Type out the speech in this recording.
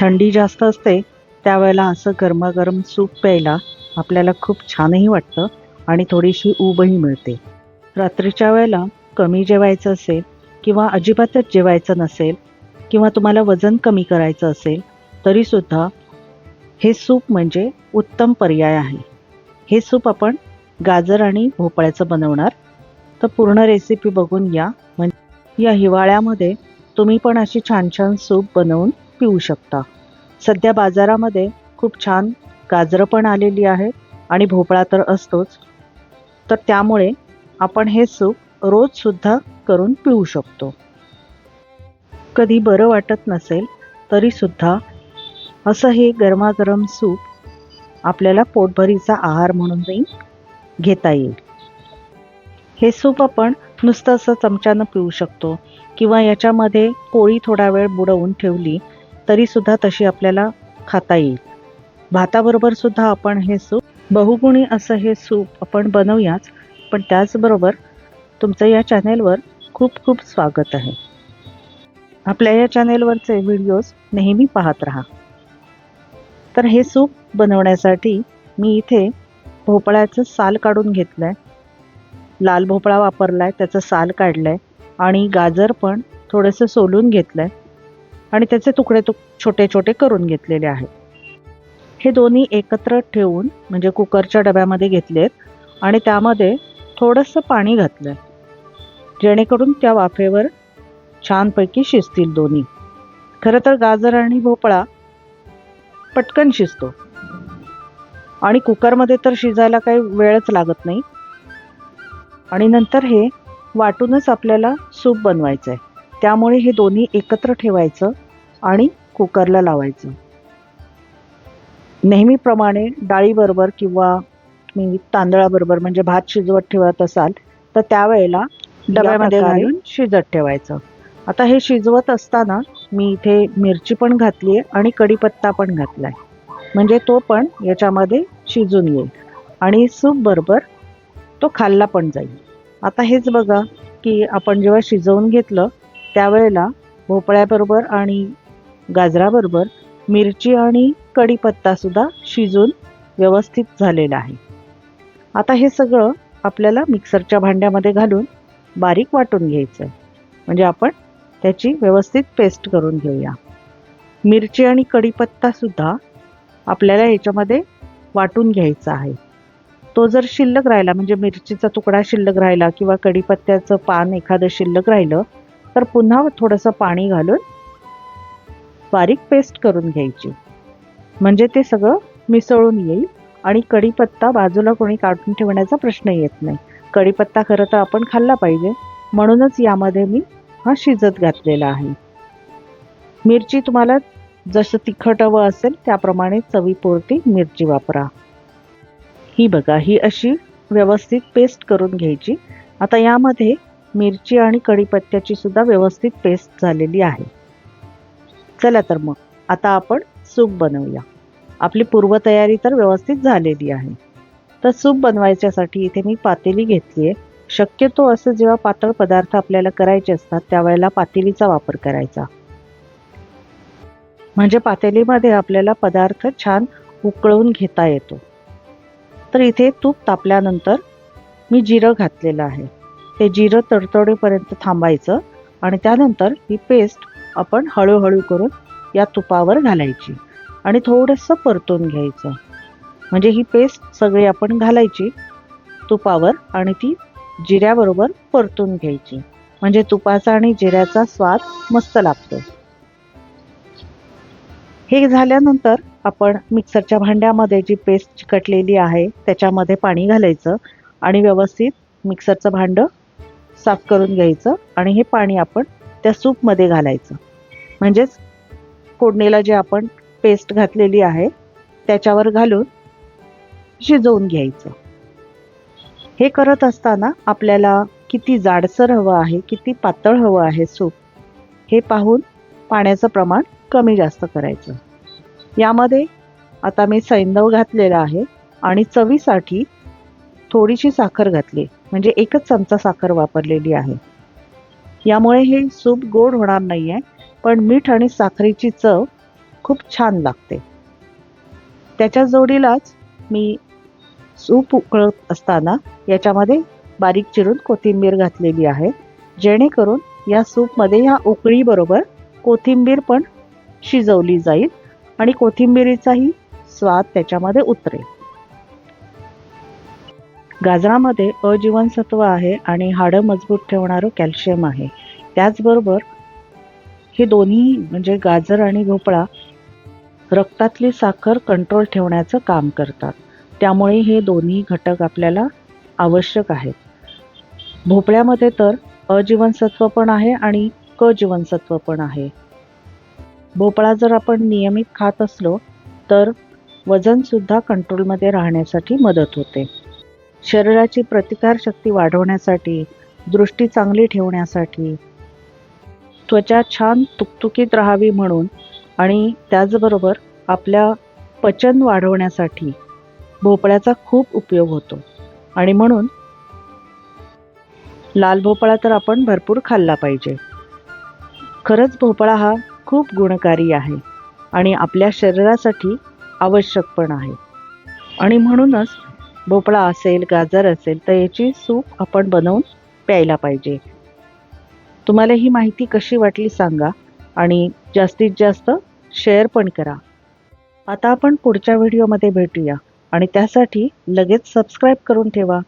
थंडी जास्त असते त्यावेळेला असं गरमागरम सूप प्यायला आपल्याला खूप छानही वाटतं आणि थोडीशी ऊबही मिळते. रात्रीच्या वेळेला कमी जेवायचं असेल किंवा अजिबातच जेवायचं नसेल किंवा तुम्हाला वजन कमी करायचं असेल तरीसुद्धा हे सूप म्हणजे उत्तम पर्याय आहे. हे सूप आपण गाजर आणि भोपळ्याचं बनवणार. तर पूर्ण रेसिपी बघून या. म्हणजे या हिवाळ्यामध्ये तुम्ही पण अशी छान छान सूप बनवून पिऊ शकता. सध्या बाजारामध्ये खूप छान गाजरं पण आलेली आहेत आणि भोपळा तर असतोच. तर त्यामुळे आपण हे सूप रोजसुद्धा करून पिऊ शकतो. कधी बरं वाटत नसेल तरीसुद्धा असं हे गरमागरम सूप आपल्याला पोटभरीचा आहार म्हणूनही घेता येईल. हे सूप आपण नुसतं असं चमच्यानं पिऊ शकतो किंवा याच्यामध्ये पोळी थोडा वेळ बुडवून ठेवली तरीसुद्धा तशी आपल्याला खाता येईल. भाताबरोबर सुद्धा आपण हे सूप बहुगुणी असं हे सूप आपण बनवूयाच पण त्याचबरोबर तुमचं या चॅनेलवर खूप खूप स्वागत आहे. आपल्या या चॅनेलवरचे व्हिडिओज नेहमी पाहत राहा. तर हे सूप बनवण्यासाठी मी इथे भोपळ्याचं साल काढून घेतलं आहे लाल भोपळा वापरला आहे त्याचं साल काढलं आहे आणि गाजर पण थोडंसं सोलून घेतलं आहे आणि त्याचे तुकडे तुक छोटे छोटे करून घेतलेले आहेत. हे दोन्ही एकत्र ठेवून म्हणजे कुकरच्या डब्यामध्ये घेतलेत आणि त्यामध्ये थोडंसं पाणी घातलं आहे जेणेकरून त्या वाफेवर छानपैकी शिजतील दोन्ही. खरं तर गाजर आणि भोपळा पटकन शिजतो. आणि कुकरमध्ये तर शिजायला काही वेळच लागत नाही. आणि नंतर हे वाटूनच आपल्याला सूप बनवायचं आहे त्यामुळे हे दोन्ही एकत्र ठेवायचं आणि कुकरला लावायचं. नेहमीप्रमाणे डाळीबरोबर किंवा मी तांदळाबरोबर म्हणजे भात शिजवत ठेवत असाल तर त्यावेळेला डब्यामध्ये घालून शिजत ठेवायचं. आता हे शिजवत असताना मी इथे मिरची पण घातली आहे आणि कढीपत्ता पण घातला आहे म्हणजे तो पण याच्यामध्ये शिजून येईल. आणि सूप बरोबर तो खाल्ला पण जाईल. आता हेच बघा की आपण जेव्हा शिजवून घेतलं त्यावेळेला भोपळ्याबरोबर आणि गाजराबरोबर मिरची आणि कढीपत्तासुद्धा शिजून व्यवस्थित झालेला आहे. आता हे सगळं आपल्याला मिक्सरच्या भांड्यामध्ये घालून बारीक वाटून घ्यायचं आहे म्हणजे आपण त्याची व्यवस्थित पेस्ट करून घेऊया. मिरची आणि कढीपत्तासुद्धा आपल्याला याच्यामध्ये वाटून घ्यायचा आहे. तो जर शिल्लक राहिला म्हणजे मिरचीचा तुकडा शिल्लक राहिला किंवा कढीपत्त्याचं पान एखादं शिल्लक राहिलं तर पुन्हा थोडंसं पाणी घालून बारीक पेस्ट करून घ्यायची. म्हणजे ते सगळं मिसळून येईल आणि कढीपत्ता बाजूला कोणी काढून ठेवण्याचा प्रश्न येत नाही. कढीपत्ता खरं तर आपण खाल्ला पाहिजे. म्हणूनच यामध्ये मी हा शिजत घातलेला आहे. मिरची तुम्हाला जसं तिखट हवं असेल त्याप्रमाणे चवीपुरती मिरची वापरा. ही बघा ही अशी व्यवस्थित पेस्ट करून घ्यायची. आता यामध्ये मिरची आणि कढीपत्त्याची सुद्धा व्यवस्थित पेस्ट झालेली आहे. चला तर मग आता आपण सूप बनवूया. आपली पूर्वतयारी तर व्यवस्थित झालेली आहे. तर सूप बनवायच्यासाठी इथे मी पातेली घेतली आहे शक्यतो असं जेव्हा पातळ पदार्थ आपल्याला करायचे असतात त्यावेळेला पातेलीचा वापर करायचा. म्हणजे पातेलीमध्ये आपल्याला पदार्थ छान उकळून घेता येतो. तर इथे तूप तापल्यानंतर मी जिरं घातलेलं आहे. ते जिरं तडतडेपर्यंत थांबायचं आणि त्यानंतर ही पेस्ट आपण हळूहळू करून या तुपावर घालायची आणि थोडंसं परतून घ्यायचं. म्हणजे ही पेस्ट सगळी आपण घालायची तुपावर आणि ती जिऱ्याबरोबर परतून घ्यायची. म्हणजे तुपाचा आणि जिऱ्याचा स्वाद मस्त लागतो. हे झाल्यानंतर आपण मिक्सरच्या भांड्यामध्ये जी पेस्ट चिकटलेली आहे त्याच्यामध्ये पाणी घालायचं आणि व्यवस्थित मिक्सरचं भांडं साफ करून घ्यायचं आणि हे पाणी आपण त्या सूपमध्ये घालायचं. म्हणजेच फोडणीला जे आपण पेस्ट घातलेली आहे त्याच्यावर घालून शिजवून घ्यायचं. हे करत असताना आपल्याला किती जाडसर हवं आहे किती पातळ हवं आहे सूप हे पाहून पाण्याचं प्रमाण कमी जास्त करायचं. यामध्ये आता मी सैंदव घातलेला आहे आणि चवीसाठी थोडीशी साखर घातली म्हणजे एकच चमचा साखर वापरलेली आहे. यामुळे हे सूप गोड होणार नाही आहे पण मीठ आणि साखरेची चव खूप छान लागते. त्याच्या जोडीलाच मी सूप उकळत असताना याच्यामध्ये बारीक चिरून कोथिंबीर घातलेली आहे. जेणेकरून या सूपमध्ये ह्या उकळीबरोबर कोथिंबीर पण शिजवली जाईल आणि कोथिंबिरीचाही स्वाद त्याच्यामध्ये उतरेल. गाजरामध्ये अजीवनसत्व आहे आणि हाडं मजबूत ठेवणारं कॅल्शियम आहे. त्याचबरोबर हे दोन्ही म्हणजे गाजर आणि भोपळा रक्तातली साखर कंट्रोल ठेवण्याचं काम करतात. त्यामुळे हे दोन्ही घटक आपल्याला आवश्यक आहेत. भोपळ्यामध्ये तर अजीवनसत्व पण आहे आणि क जीवनसत्व पण आहे. भोपळा जर आपण नियमित खात असलो तर वजनसुद्धा कंट्रोलमध्ये राहण्यासाठी मदत होते. शरीराची प्रतिकारशक्ती वाढवण्यासाठी दृष्टी चांगली ठेवण्यासाठी त्वचा छान तुकतुकीत राहावी म्हणून आणि त्याचबरोबर आपल्या पचन वाढवण्यासाठी भोपळ्याचा खूप उपयोग होतो. आणि म्हणून लाल भोपळा तर आपण भरपूर खाल्ला पाहिजे. खरंच भोपळा हा खूप गुणकारी आहे आणि आपल्या शरीरासाठी आवश्यक पण आहे. आणि म्हणूनच भोपळा असेल गाजर असेल तर याची सूप आपण बनवून प्यायला पाहिजे. तुम्हाला ही माहिती कशी वाटली सांगा आणि जास्तीत जास्त शेअर पण करा. आता आपण पुढच्या व्हिडिओमध्ये भेटूया आणि त्यासाठी लगेच सबस्क्राईब करून ठेवा.